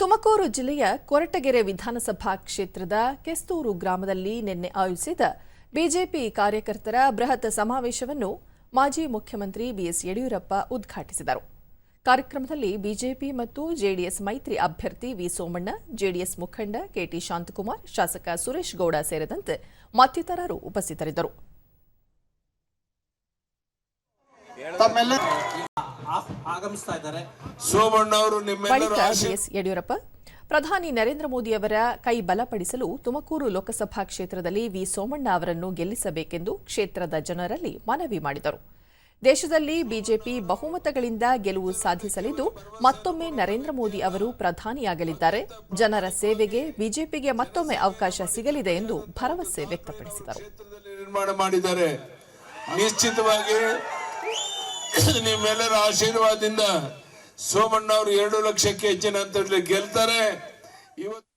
ತುಮಕೂರು ಜಿಲ್ಲೆಯ ಕೊರಟಗೆರೆ ವಿಧಾನಸಭಾ ಕ್ಷೇತ್ರದ ಕೆಸ್ತೂರು ಗ್ರಾಮದಲ್ಲಿ ನಿನ್ನೆ ಆಯೋಜಿಸಿದ ಬಿಜೆಪಿ ಕಾರ್ಯಕರ್ತರ ಬೃಹತ್ ಸಮಾವೇಶವನ್ನು ಮಾಜಿ ಮುಖ್ಯಮಂತ್ರಿ ಬಿಎಸ್ ಯಡಿಯೂರಪ್ಪ ಉದ್ಘಾಟಿಸಿದರು. ಕಾರ್ಯಕ್ರಮದಲ್ಲಿ ಬಿಜೆಪಿ ಮತ್ತು ಜೆಡಿಎಸ್ ಮೈತ್ರಿ ಅಭ್ಯರ್ಥಿ ವಿ ಸೋಮಣ್ಣ, ಜೆಡಿಎಸ್ ಮುಖಂಡ ಕೆಟಿ ಶಾಂತಕುಮಾರ್, ಶಾಸಕ ಸುರೇಶ್ ಗೌಡ ಸೇರಿದಂತೆ ಮತ್ತಿತರರು ಉಪಸ್ಥಿತರಿದ್ದರು. ಆಗಮಿಸ್ತಾ ಇದ್ದಾರೆ. ಸೋಮಣ್ಣ ಅವರು ಬಳಿಕ ಬಿಎಸ್ ಯಡಿಯೂರಪ್ಪ ಪ್ರಧಾನಿ ನರೇಂದ್ರ ಮೋದಿಯವರ ಕೈ ಬಲಪಡಿಸಲು ತುಮಕೂರು ಲೋಕಸಭಾ ಕ್ಷೇತ್ರದಲ್ಲಿ ವಿ ಸೋಮಣ್ಣ ಅವರನ್ನು ಗೆಲ್ಲಿಸಬೇಕೆಂದು ಕ್ಷೇತ್ರದ ಜನರಲ್ಲಿ ಮನವಿ ಮಾಡಿದರು. ದೇಶದಲ್ಲಿ ಬಿಜೆಪಿ ಬಹುಮತಗಳಿಂದ ಗೆಲುವು ಸಾಧಿಸಲಿದ್ದು ಮತ್ತೊಮ್ಮೆ ನರೇಂದ್ರ ಮೋದಿ ಅವರು ಪ್ರಧಾನಿಯಾಗಲಿದ್ದಾರೆ. ಜನರ ಸೇವೆಗೆ ಬಿಜೆಪಿಗೆ ಮತ್ತೊಮ್ಮೆ ಅವಕಾಶ ಸಿಗಲಿದೆ ಎಂದು ಭರವಸೆ ವ್ಯಕ್ತಪಡಿಸಿದರು. ನಿಮ್ಮೆಲ್ಲರ ಆಶೀರ್ವಾದದಿಂದ ಸೋಮಣ್ಣ ಅವರು ಎರಡು ಲಕ್ಷಕ್ಕೆ ಹೆಚ್ಚಿನ ಅಂತರಲ್ಲಿ ಗೆಲ್ತಾರೆ. ಇವತ್ತು